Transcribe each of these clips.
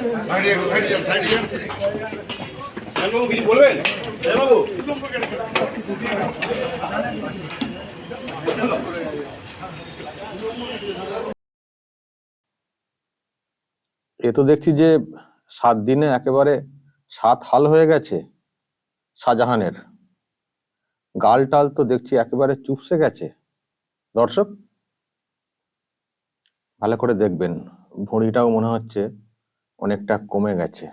এ তো দেখছি যে সাত দিনে একেবারে সাত হাল হয়ে গেছে শাহজাহানের। গাল টাল তো দেখছি একেবারে চুপসে গেছে। দর্শক, ভালো করে দেখবেন। ভুঁড়িটাও মনে হচ্ছে অনেকটা কমে গেছে।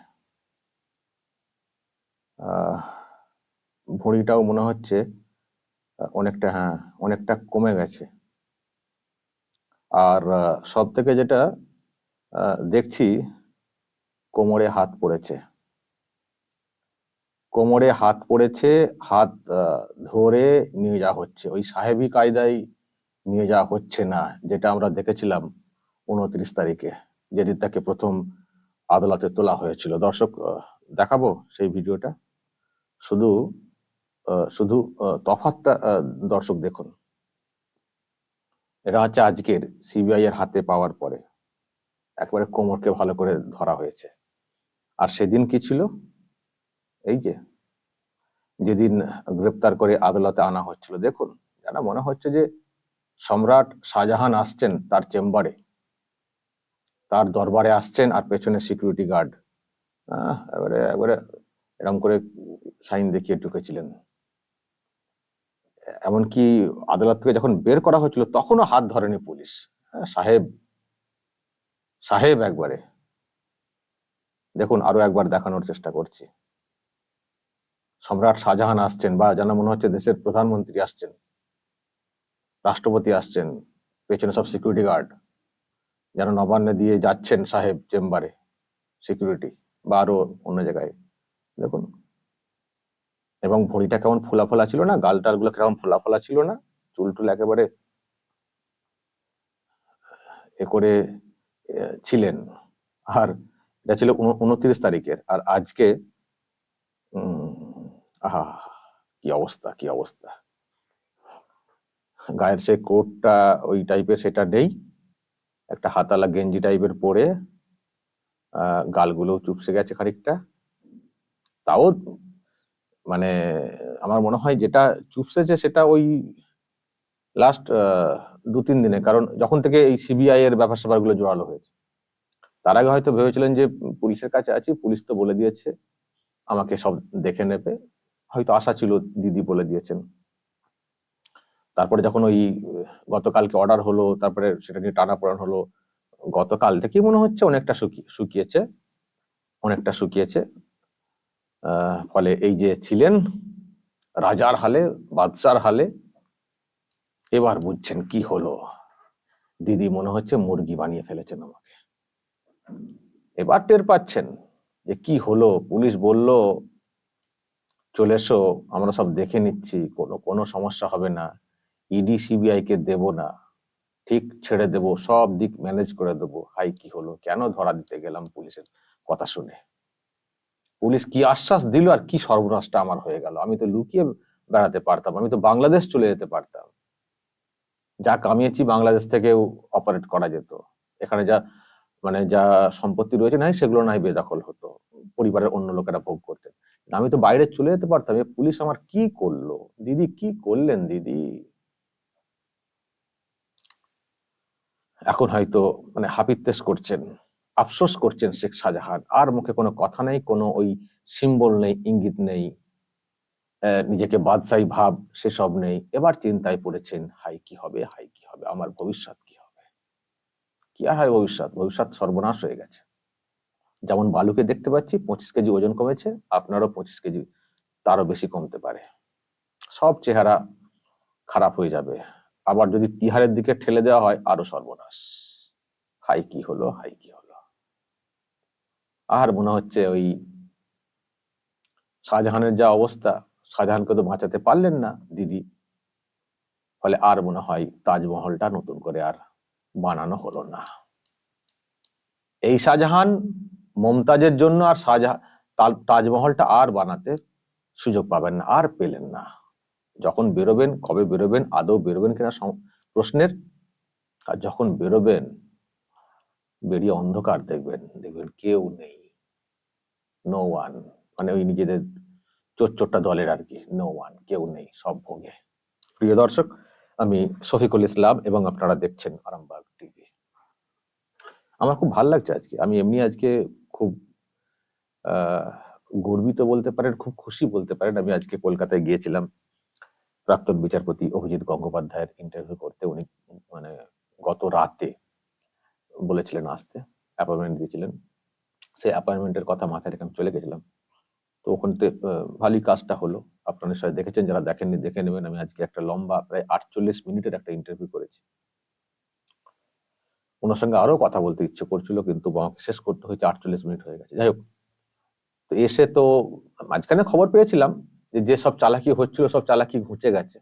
ভুঁড়িটাও মনে হচ্ছে অনেকটা হ্যাঁ অনেকটা কমে গেছে। আর সব থেকে যেটা দেখছি, কোমরে হাত পড়েছে। কোমরে হাত পড়েছে, হাত ধরে নিয়ে যাওয়া হচ্ছে। ওই সাহেবি কায়দায় নিয়ে যাওয়া হচ্ছে না, যেটা আমরা দেখেছিলাম উনত্রিশ তারিখে, যেদিন তাকে প্রথম আদালতে তোলা হয়েছিল। দর্শক দেখাবো সেই ভিডিওটা। শুধু শুধু আহ, দর্শক দেখুন। হচ্ছে আজকের সিবিআই এর হাতে পাওয়ার পরে। একবারে কোমরকে ভালো করে ধরা হয়েছে। আর সেদিন কি ছিল? এই যে যেদিন গ্রেপ্তার করে আদালতে আনা হচ্ছিল। দেখুন যেন মনে হচ্ছে যে সম্রাট শাহজাহান আসছেন তার চেম্বারে। তার দরবারে আসছেন আর পেছনে সিকিউরিটি গার্ড এবারে একবারে এরকম করে সাইন দেখিয়ে ঢুকেছিলেন। এমনকি আদালত থেকে যখন বের করা হয়েছিল তখনও হাত ধরেনি পুলিশ। হ্যাঁ, সাহেব সাহেব একবারে। দেখুন আরও একবার দেখানোর চেষ্টা করছি। সম্রাট শাহজাহান আসছেন বা যেন মনে হচ্ছে দেশের প্রধানমন্ত্রী আসছেন রাষ্ট্রপতি আসছেন পেছনে সব সিকিউরিটি গার্ড যেন নবান্নে দিয়ে যাচ্ছেন সাহেব চেম্বারে সিকিউরিটি বা আরও অন্য জায়গায়, দেখুন। এবং ভড়িটা কেমন ফোলা ফোলা ছিল না? গাল টালগুলো কেমন ফোলা ফোলা ছিল না? চুল টুল একেবারে এ করে ছিলেন। আর এটা ছিল উনত্রিশ তারিখের। আর আজকে আহা, কি অবস্থা কি অবস্থা। গায়ের সে কোটটা ওই টাইপের সেটা নেই। একটা হাতালা গেঞ্জি টাইপের পরে গালগুলো চুপসে গেছে খানিকটা। তাও মানে আমার মনে হয় যেটা চুপসেছে সেটা ওই লাস্ট দু তিন দিনে। কারণ যখন থেকে এই সিবিআই এর ব্যাপার স্যাপারগুলো জোরালো হয়েছে। তার আগে হয়তো ভেবেছিলেন যে পুলিশের কাছে আছি, পুলিশ তো বলে দিয়েছে, আমাকে সব দেখে নেবে। হয়তো আশা ছিল দিদি বলে দিয়েছেন। তারপরে যখন ওই, গতকালকে অর্ডার হলো, তারপরে সেটা নিয়ে টানাপোড়ান হলো, গতকাল থেকেই মনে হচ্ছে অনেকটা শুকি- শুকিয়েছে, অনেকটা শুকিয়েছে। ফলে এই যে ছিলেন রাজার হালে, বাদশার হালে, এবার বুঝছেন কি হলো। দিদি মনে হচ্ছে মুরগি বানিয়ে ফেলেছেন আমাকে। এবার টের পাচ্ছেন যে কি হলো, পুলিশ বলল, চলে এসো, আমরা সব দেখে নিচ্ছি, কোনো কোনো সমস্যা হবে না। ইডি সিবিআই কে দেব না, ঠিক ছেড়ে দেব, সব দিক ম্যানেজ করে দেব। হাই, কি হলো? কেন ধরা দিতে গেলাম পুলিশের কথা শুনে? পুলিশ কি আশ্বাস দিল আর কি সর্বনাশটা আমার হয়ে গেল? আমি তো লুকিয়ে বেড়াতে পারতাম, আমি তো বাংলাদেশ চলে যেতে পারতাম। যা কামিয়েছি বাংলাদেশ থেকেও অপারেট করা যেত। এখানে যা মানে যা সম্পত্তি রয়েছে নাই, সেগুলো নাই বেদখল হতো। পরিবারের অন্য লোকেরা ভোগ করতেন। আমি তো বাইরে চলে যেতে পারতাম। পুলিশ আমার কি করল? দিদি, কি করলেন দিদি? এখন হয়তো মানে হাপিত্তেশ করছেন, আফসোস করছেন শেখ শাহজাহান। আর মুখে কোনো কথা নেই, কোনো ওই সিম্বল নেই, ইঙ্গিত নেই নিজেকে বাদশাহী ভাব সেসব নেই। এবার চিন্তায় পড়েছেন, হাই কি হবে, হাই কি হবে, আমার ভবিষ্যৎ কি হবে? কি আর হয় ভবিষ্যৎ? ভবিষ্যৎ সর্বনাশ হয়ে গেছে। যেমন বালুকে দেখতে পাচ্ছি, পঁচিশ কেজি ওজন কমেছে, আপনারও পঁচিশ কেজি, তারও বেশি কমতে পারে। সব চেহারা খারাপ হয়ে যাবে। আবার যদি তিহারের দিকে ঠেলে দেওয়া হয়, আরও সর্বনাশ। হাই কি হলো, হাই কি হলো। আর মনে হচ্ছে ওই শাহজাহানের যা অবস্থা, শাহজাহানকে তো বাঁচাতে পারলেন না দিদি। ফলে আর মনে হয় তাজমহলটা নতুন করে আর বানানো হলো না। এই শাহজাহান মমতাজের জন্য আর শাহজাহান তাজমহলটা আর বানাতে সুযোগ পাবেন না, আর পেলেন না। যখন বেরোবেন, কবে বেরোবেন, আদৌ বেরোবেন কিনা প্রশ্নের, আর যখন বেরোবেন, বেরিয়ে অন্ধকার দেখবেন দেখবেন কেউ নেই। নো ওয়ান মানে ওই নিজেদের চোর চোরটা দলের আর কি। নো ওয়ান কেউ নেই, সব ভোগে। প্রিয় দর্শক, আমি শফিকুল ইসলাম এবং আপনারা দেখছেন আরামবাগ টিভি। আমার খুব ভালো লাগছে আজকে। আমি এমনি আজকে খুব গর্বিত বলতে পারেন, খুব খুশি বলতে পারেন। আমি আজকে কলকাতায় গিয়েছিলাম। প্রাক্তন বিচারপতি অভিজিৎ গঙ্গোপাধ্যায়ের ইন্টারভিউ করতে উনি মানে গত রাতে বলেছিলেন আসতে অ্যাপয়েন্টমেন্ট দিয়েছিলেন। সেই অ্যাপয়েন্টমেন্টের কথা মাথায় রেখে আমি চলে গেছিলাম। তো ওখানতে ভালোই কাজটা হলো। আপনারা নিশ্চয়ই দেখেছেন, যারা দেখেননি দেখে নেবেন। আমি আজকে একটা লম্বা প্রায় আটচল্লিশ মিনিটের একটা ইন্টারভিউ করেছি। ওনার সঙ্গে আরও কথা বলতে ইচ্ছে করছিল, কিন্তু আমাকে শেষ করতে হয়েছে আটচল্লিশ মিনিট হয়ে গেছে। যাই হোক, তো এসে তো মাঝখানে খবর পেয়েছিলাম। যে সব চালাকি হচ্ছিল, সব চালাকি ঘুচে গেছে।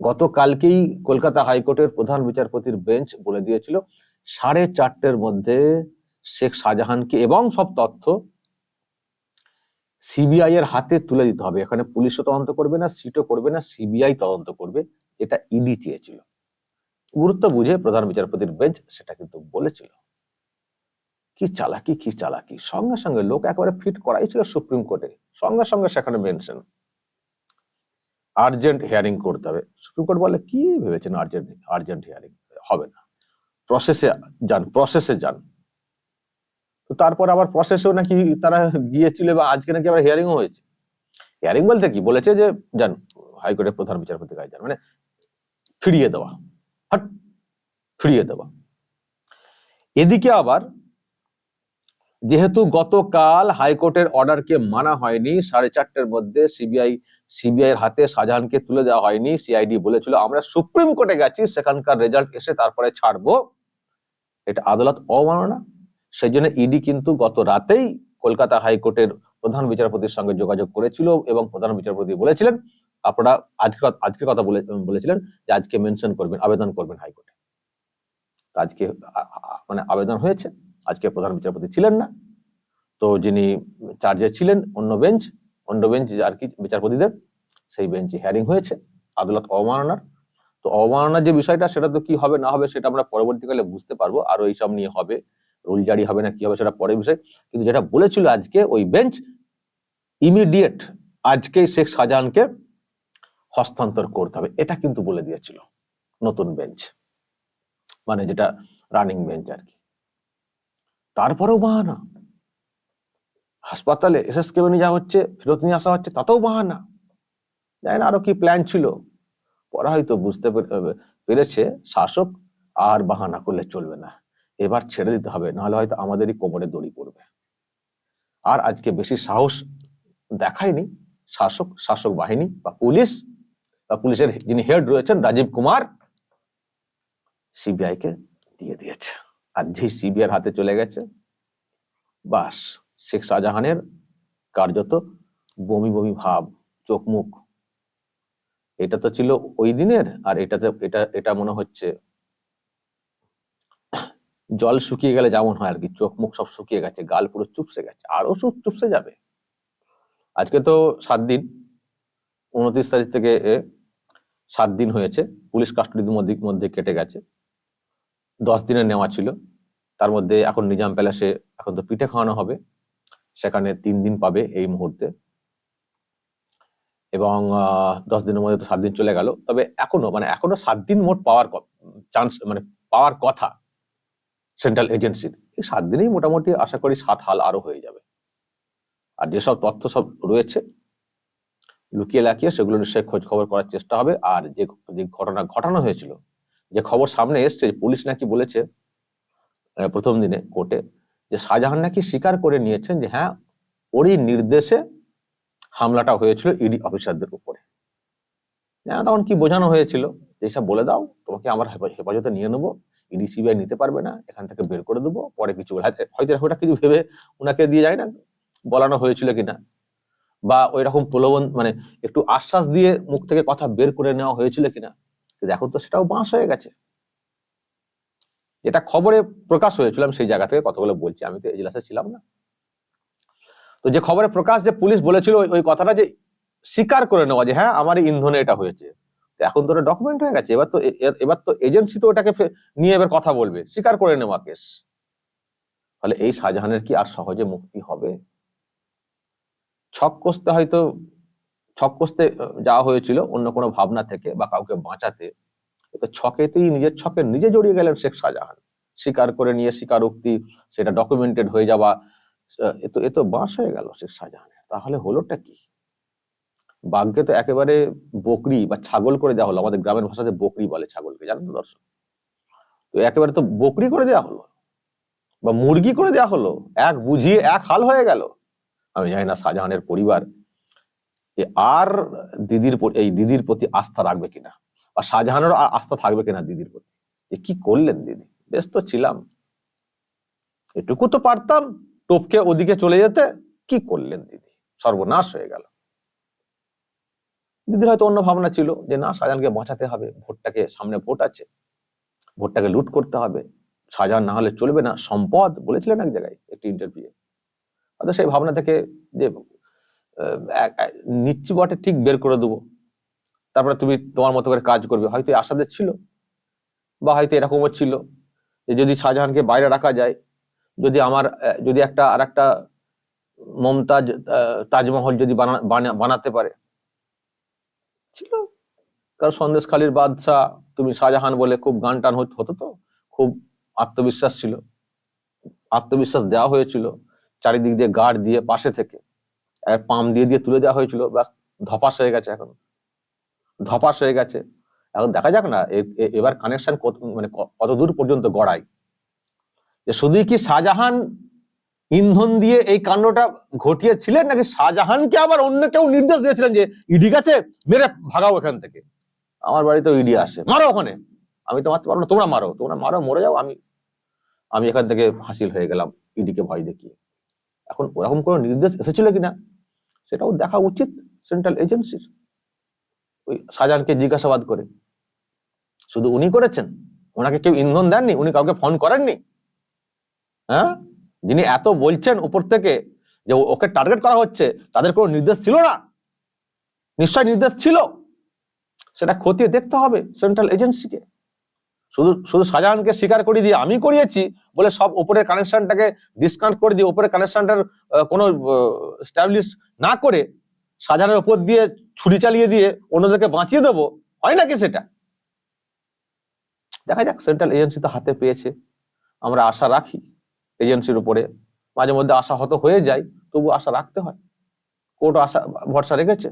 গতকালকেই কলকাতা হাইকোর্টের প্রধান বিচারপতির বেঞ্চ বলে দিয়েছিল, সাড়ে চারটের মধ্যে শেখ শাহজাহানকে এবং সব তথ্য সিবিআই এর হাতে তুলে দিতে হবে। এখানে পুলিশও তদন্ত করবে না, সিটও করবে না, সিবিআই তদন্ত করবে এটা ইডি চেয়েছিল। গুরুত্ব বুঝে প্রধান বিচারপতির বেঞ্চ সেটা কিন্তু বলেছিল। কি চালাকি কি চালাকি? সঙ্গে সঙ্গে লোক একেবারে ফিট করাই ছিল সুপ্রিম কোর্টে। সঙ্গে সঙ্গে সেখানে মেনশন। আর্জেন্ট হিয়ারিং করতে হবে। সুপ্রিম কোর্ট বলে কি ভেবেছেন আর্জেন্ট আর্জেন্ট হিয়ারিং হবে না। প্রসেসে যান প্রসেসে যান। তো তারপর আবার প্রসেসেও নাকি তারা গিয়েছিল বা আজকে নাকি আবার হিয়ারিংও হয়েছে। হিয়ারিং বলতে কি? বলেছে যে, যান হাইকোর্টের প্রধান বিচারপতি কাছে যান। মানে ফিরিয়ে দেওয়া। হট, ফিরিয়ে দেওয়া। এদিকে আবার যেহেতু গতকাল হাইকোর্টের অর্ডারকে মানা হয়নি, সাড়ে চারটের মধ্যে সিবিআই সিবিআই এর হাতে শাহজাহানকে তুলে দেওয়া হয়নি সিআইডি বলেছিল, আমরা সুপ্রিম কোর্টে গেছি, সেখানকার রেজাল্ট এসে তারপরে ছাড়বো। এটা আদালত অমাননা সেই জন্য ইডি কিন্তু গত রাতেই কলকাতা হাইকোর্টের প্রধান বিচারপতির সঙ্গে যোগাযোগ করেছিল এবং প্রধান বিচারপতি বলেছিলেন, আপনারা আজকে আজকে কথা বলেছিলেন যে আজকে মেনশন করবেন, আবেদন করবেন হাইকোর্টে। আজকে মানে আবেদন হয়েছে, আজকে প্রধান বিচারপতি ছিলেন না। তো যিনি চার্জে ছিলেন অন্য বেঞ্চ অন্য বেঞ্চ আর কি বিচারপতিদের, সেই বেঞ্চে হিয়ারিং হয়েছে আদালত অবমাননার। তো অবমাননার যে বিষয়টা, সেটা তো কি হবে, না হবে, সেটা আমরা পরবর্তীকালে বুঝতে পারব। আরও এইসব নিয়ে হবে, রুল জারি হবে না, কি হবে, সেটা পরের বিষয়। কিন্তু যেটা বলেছিল আজকে ওই বেঞ্চ ইমিডিয়েট আজকেই শেখ শাহজাহানকে হস্তান্তর করতে হবে। এটা কিন্তু বলে দিয়েছিল নতুন বেঞ্চ মানে যেটা রানিং বেঞ্চ আর কি। তারপরেও বাহানা। হাসপাতালে এসএস কেউ নিয়ে যাওয়া হচ্ছে, ফেরত নিয়ে আসা হচ্ছে, তাতেও বাহানা। জানি না আরও কি প্ল্যান ছিল। পরে হয়তো বুঝতে পেরে- পেরেছে, শাসক আর বাহানা করলে চলবে না। এবার ছেড়ে দিতে হবে, নাহলে হয়তো আমাদেরই কোমরে দড়ি পড়বে। আর আজকে বেশি সাহস দেখায়নি শাসক শাসক বাহিনী বা পুলিশ, বা পুলিশের যিনি হেড রয়েছেন, রাজীব কুমার সিবিআই কে দিয়ে দিয়েছে। আর যে সিবিআই হাতে চলে গেছে, বাস। শেখ শাহজাহানের কার্যত বমি বমি ভাব, চোখ মুখ। এটা তো ছিল ওই দিনের আর এটাতে, এটা এটা মনে হচ্ছে জল শুকিয়ে গেলে যেমন হয় আর কি, চোখ মুখ সব শুকিয়ে গেছে, গাল পুরো চুপসে গেছে, আরও চুপ চুপসে যাবে। আজকে তো সাত দিন, উনত্রিশ তারিখ থেকে সাত দিন হয়েছে, পুলিশ কাস্টডির মধ্যে মধ্যে কেটে গেছে। দশ দিনের নেওয়া ছিল, তার মধ্যে এখন নিজাম প্যালেসে এখন তো পিঠে খাওয়ানো হবে। সেখানে তিন দিন পাবে এই মুহূর্তে। এবং দশ দিনের মধ্যে তো সাত দিন চলে গেল। তবে এখনও মানে এখনও সাত দিন মোট পাওয়ার চান্স মানে পাওয়ার কথা সেন্ট্রাল এজেন্সির এই সাত দিনেই মোটামুটি আশা করি সাত হাল আরও হয়ে যাবে। আর যেসব তথ্য সব রয়েছে, লুকিয়ে লাকিয়ে সেগুলো নিশ্চয়ই খোঁজ খবর করার চেষ্টা হবে। আর যে যে ঘটনা ঘটানো হয়েছিল, যে খবর সামনে এসছে, পুলিশ নাকি বলেছে প্রথম দিনে কোর্টে যে শাহজাহান নাকি স্বীকার করে নিয়েছেন যে হ্যাঁ ওরই নির্দেশে হামলাটা হয়েছিল ইডি অফিসারদের উপরে। হ্যাঁ তখন কি বোঝানো হয়েছিল? যে এসব বলে দাও, তোমাকে আমার হেফাজতে নিয়ে নেব, ইডি সিবিআই নিতে পারবে না, এখান থেকে বের করে দেবো, পরে কিছু হয়তো হয়তো এরকম কিছু ভেবে ওনাকে দিয়ে যায় না, বলানো হয়েছিল কিনা? বা ওই রকম প্রলোভন মানে একটু আশ্বাস দিয়ে মুখ থেকে কথা বের করে নেওয়া হয়েছিল কিনা? কিন্তু এখন তো, সেটাও বাঁশ হয়ে গেছে। যেটা খবরে প্রকাশ হয়েছিল আমি সেই জায়গা থেকে কথাগুলো বলছি। আমি তো এজলাসে ছিলাম না। তো যে খবরে প্রকাশ যে পুলিশ বলেছিল, ওই- কথাটা যে স্বীকার করে নেওয়া যে হ্যাঁ আমার ইন্ধনে এটা হয়েছে। এখন তো ডকুমেন্ট হয়ে গেছে। এবার তো এবার তো এজেন্সি তো ওটাকে নিয়ে এবার কথা বলবে। স্বীকার করে নেওয়া কেস ফলে এই শাহজাহানের কি আর সহজে মুক্তি হবে? ছক কষতে হয়তো ছক কষতে যাওয়া হয়েছিল অন্য কোনো ভাবনা থেকে বা কাউকে বাঁচাতে। তো ছকেতেই নিজের ছকে নিজে জড়িয়ে গেলেন শেখ শাহজাহান। স্বীকার করে নিয়ে স্বীকারোক্তি, সেটা ডকুমেন্টেড হয়ে যাওয়া এ তো এ তো বাঁশ হয়ে গেল শেখ শাহজাহানের। তাহলে হলোটা কি? বাঘকে তো একেবারে বকরি বা ছাগল করে দেওয়া হলো, আমাদের গ্রামের ভাষাতে বকরি বলে ছাগলকে, জানেন দর্শক? তো একেবারে তো বকরি করে দেওয়া হলো, বা মুরগি করে দেওয়া হলো, এক বুঝিয়ে এক হাল হয়ে গেল। আমি জানি না শাহজাহানের পরিবার আর দিদির এই দিদির প্রতি আস্থা রাখবে কিনা। বা শাহজাহানেরও আর আস্থা থাকবে কিনা দিদির প্রতি? যে কি করলেন দিদি? বেশ তো ছিলাম। এটুকু তো পারতাম টপকে ওদিকে চলে যেতে। কি করলেন দিদি? সর্বনাশ হয়ে গেল। দিদির হয়তো অন্য ভাবনা ছিল যে না, শাহজাহানকে বাঁচাতে হবে। ভোটটাকে সামনে ভোট আছে। ভোটটাকে লুট করতে হবে। শাহজাহান না হলে চলবে না। সম্পদ বলেছিলেন এক জায়গায় একটি ইন্টারভিউ হয়তো সেই ভাবনা থেকে যে নিচ্ছি বটে, ঠিক বের করে দেবো। তারপরে তুমি তোমার মতো করে কাজ করবে। হয়তো আশাদের ছিল বা হয়তো এরকমও ছিল যে যদি শাহজাহানকে বাইরে রাখা যায়, যদি আমার যদি একটা আর একটা মমতাজ তাজমহল যদি বানা- বানা- বানাতে পারে। ছিল। কারণ সন্দেশখালীর বাদশাহ, তুমি শাহজাহান বলে খুব গান টান হত- তো? খুব আত্মবিশ্বাস ছিল। আত্মবিশ্বাস দেওয়া হয়েছিল চারিদিক দিয়ে গার্ড দিয়ে পাশে থেকে। পাম দিয়ে দিয়ে তুলে দেওয়া হয়েছিল। ব্যাস, ধপাস হয়ে গেছে এখন। ধপাস হয়ে গেছে। এখন দেখা যাক না এবার কানেকশন কত মানে কত দূর পর্যন্ত গড়ায়। যে শুধুই কি শাহজাহান ইন্ধন দিয়ে এই কাণ্ডটা ঘটিয়েছিলেন, নাকি শাহজাহানকে আবার অন্য কেউ নির্দেশ দিয়েছিলেন যে ইডি কাছে মেরে ভাগাও এখান থেকে? আমার বাড়িতেও ইডি আসে। মারো ওখানে। আমি তো মারতে পারব না, তোমরা মারো তোমরা মারো, মরে যাও, আমি আমি এখান থেকে হাসিল হয়ে গেলাম ইডিকে ভয় দেখিয়ে। এখন ওরকম কোনো নির্দেশ এসেছিল কিনা, সেটাও দেখা উচিত সেন্ট্রাল এজেন্সির ওই শাহজাহানকে জিজ্ঞাসাবাদ করে। শুধু উনি করেছেন? ওনাকে কেউ ইন্ধন দেননি? উনি কাউকে ফোন করেননি? হ্যাঁ? যিনি এত বলছেন উপর থেকে যে ওকে টার্গেট করা হচ্ছে, তাদের কোনো নির্দেশ ছিল না? নিশ্চয় নির্দেশ ছিল। সেটা খতিয়ে দেখতে হবে সেন্ট্রাল এজেন্সিকে শুধু শুধু শাহজাহানকে স্বীকার করে দিয়ে আমি করিয়েছি বলে সব ওপরের কানেকশনটাকে ডিসকাউন্ট করে দিয়ে, উপরের কানেকশনটার কোনো স্ট্যাবলিশ না করে, শাহজাহানের ওপর দিয়ে ছুরি চালিয়ে দিয়ে অন্যদেরকে বাঁচিয়ে দেবো, হয় নাকি সেটা? দেখা যাক সেন্ট্রাল এজেন্সি তো হাতে পেয়েছে। আমরা আশা রাখি এজেন্সির উপরে। মাঝে মধ্যে আশা হত হয়ে যায় তবু আশা রাখতে হয়। কোর্ট আশা, ভরসা রেখেছে।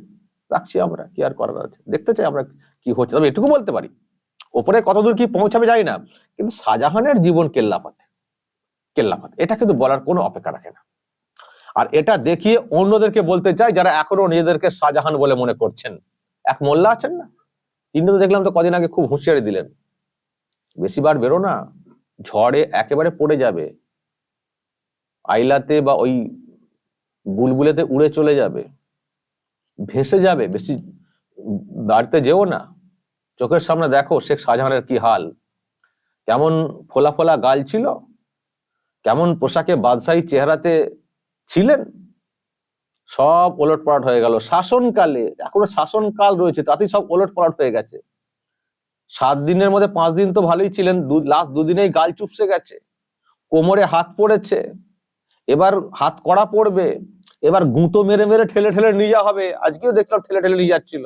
রাখছি আমরা, কি আর করার আছে? দেখতে চাই আমরা কি হচ্ছে। তবে এটুকু বলতে পারি, ওপরে কতদূর কি পৌঁছাবে যাই না, কিন্তু শাহজাহানের জীবন কেল্লাফাত কেল্লাফাত। এটা কিন্তু বলার কোনো অপেক্ষা রাখে না। আর এটা দেখিয়ে অন্যদেরকে বলতে চাই যারা এখনও নিজেদেরকে শাহজাহান বলে মনে করছেন। এক মোল্লা আছেন না? তিনি তো দেখলাম তো কদিন আগে খুব হুঁশিয়ারি দিলেন। বেশিবার বেরো না, ঝড়ে একেবারে পড়ে যাবে। আইলাতে বা ওই বুলবুলেতে উড়ে চলে যাবে। ভেসে যাবে, বেশি বাড়িতে যেও না। চোখের সামনে দেখো শেখ শাহজাহানের কি হাল। কেমন ফোলা ফোলা গাল ছিল, কেমন পোশাকে বাদশাহী চেহারাতে ছিলেন? সব ওলট পালট হয়ে গেল। শাসনকালে, এখনও শাসনকাল রয়েছে, তাতেই সব ওলট পালট হয়ে গেছে। সাত দিনের মধ্যে পাঁচ দিন তো ভালোই ছিলেন লাস্ট দুদিনেই গাল চুপসে গেছে। কোমরে হাত পড়েছে, এবার হাত কড়া পড়বে, এবার গুঁতো মেরে মেরে ঠেলে ঠেলে নিয়ে যাওয়া হবে। আজকেও দেখলাম ঠেলে ঠেলে নিয়ে যাচ্ছিল।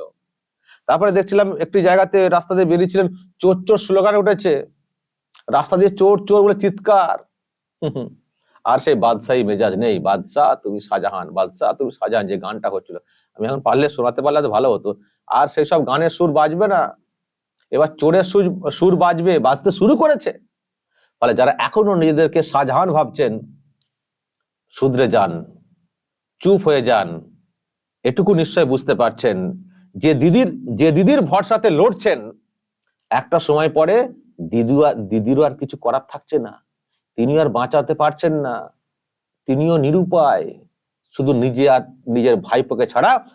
তারপরে দেখছিলাম একটি জায়গাতে রাস্তা দিয়ে বেরিয়েছিলেন, চোর চোর স্লোগান উঠেছে, রাস্তা দিয়ে চোর চোর বলে চিৎকার। হুম হুম। আর সেই বাদশাহী মেজাজ নেই। বাদশাহ, তুমি শাহজাহান। বাদশাহ, তুমি শাহজাহান, যে গানটা হচ্ছিল। আমি এখন পারলে শোনাতে পারলে তো ভালো হতো। আর সেই সব গানের সুর বাজবে না। এবার চোরের সুর সুর বাজবে, বাজতে শুরু করেছে। ফলে যারা এখনও নিজেদেরকে শাহজাহান ভাবছেন, শুধরে যান, চুপ হয়ে যান। এটুকু নিশ্চয় বুঝতে পারছেন যে দিদির যে দিদির ভরসাতে লড়ছেন, একটা সময় পরে দিদু আর দিদিরও আর কিছু করার থাকছে না। তিনি আর বাঁচাতে পারছেন না। তিনিও নিরুপায়। শুধু নিজে আর নিজের ভাইপোকে ছাড়া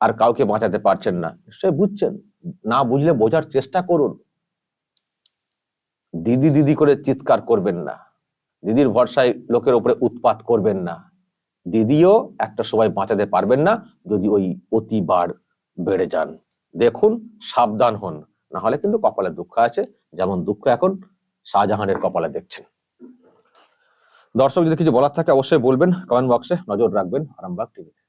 আর কাউকে বাঁচাতে পারছেন না। সে বুঝছেন? না বুঝলে বোঝার চেষ্টা করুন। দিদি দিদি করে চিৎকার করবেন না। দিদির ভরসায় লোকের উপরে উৎপাত করবেন না। দিদিও একটা সময় বাঁচাতে পারবেন না যদি ওই অতিবার বেড়ে যান। দেখুন, সাবধান হন। না হলে কিন্তু কপালে দুঃখ আছে। যেমন দুঃখ এখন শাহজাহানের কপালে দেখছেন। দর্শক, যদি কিছু বলার থাকে অবশ্যই বলবেন কমেন্ট বক্সে নজর রাখবেন আরামবাগ টিভিতে।